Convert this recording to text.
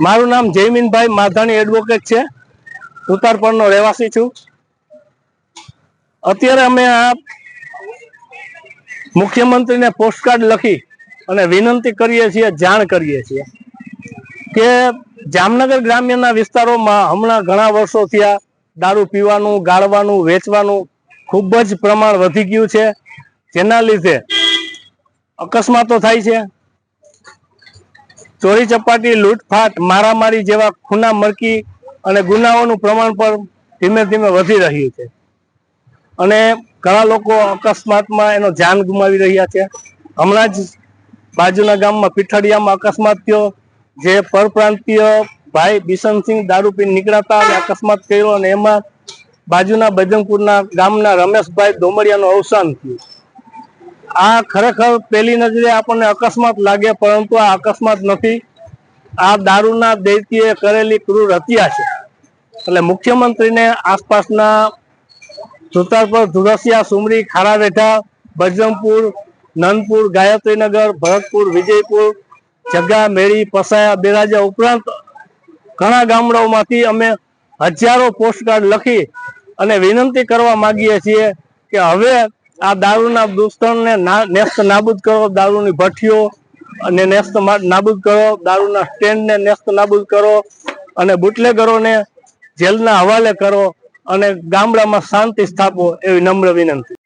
મારું નામ જયમીનભાઈ માધાણી એડવોકેટ છે. ઉતારપણનો રહેવાસી છું. અત્યારે અમે આ મુખ્યમંત્રીને પોસ્ટકાર્ડ લખી અને વિનંતી કરીએ છીએ, જાણ કરીએ છીએ કે જામનગર ગ્રામ્યના વિસ્તારોમાં હમણાં ઘણા વર્ષો થયા દારૂ પીવાનું, ગાળવાનું, વેચવાનું ખૂબ જ પ્રમાણ વધી ગયું છે. જેના લીધે અકસ્માતો થાય છે. ચોરી ચપાટી, લૂંટફાટ, મારામારી જેવા ખૂના મરકી અને ગુનાઓનું પ્રમાણ પણ ધીમે ધીમે વધી રહ્યું છે. અને ઘણા લોકો અકસ્માતમાં એનો જાન ગુમાવી રહ્યા છે. હમણાં જ બાજુના ગામમાં પીઠડિયામાં અકસ્માત થયો, જે પરપ્રાંતીય ભાઈ બિશનસિંહ દારૂ પીને નીકળ્યા અને અકસ્માત કર્યો અને એમાં બાજુના બજરંગપુરના ગામના રમેશભાઈ દોમડિયાનું અવસાન થયું. આ ખરેખર પેલી નજરે આપણને અકસ્માત લાગે, પરંતુ આ અકસ્માત નથી. આ દારૂના દૈત્યએ કરેલી ક્રૂર હત્યા છે. એટલે મુખ્યમંત્રીને આસપાસના સુતારપર ધુરસિયા, સુમરી ખારાવેઠા બજરંગપુર, નંદપુર, ગાયત્રીનગર, ભરતપુર, વિજયપુર જગા મેળી, પસાયા, બેરાજા ઉપરાંત ઘણા ગામડાઓમાંથી અમે હજારો પોસ્ટકાર્ડ લખી અને વિનંતી કરવા માગીએ છીએ કે હવે આ દારૂના દૂષણને નેસ્ત નાબૂદ કરો દારૂની ભઠ્ઠીઓ અને નેસ્ત નાબૂદ કરો દારૂના સ્ટેન્ડને નેસ્ત નાબૂદ કરો અને બુટલેગરોને જેલના હવાલે કરો અને ગામડામાં શાંતિ સ્થાપો એવી નમ્ર વિનંતી.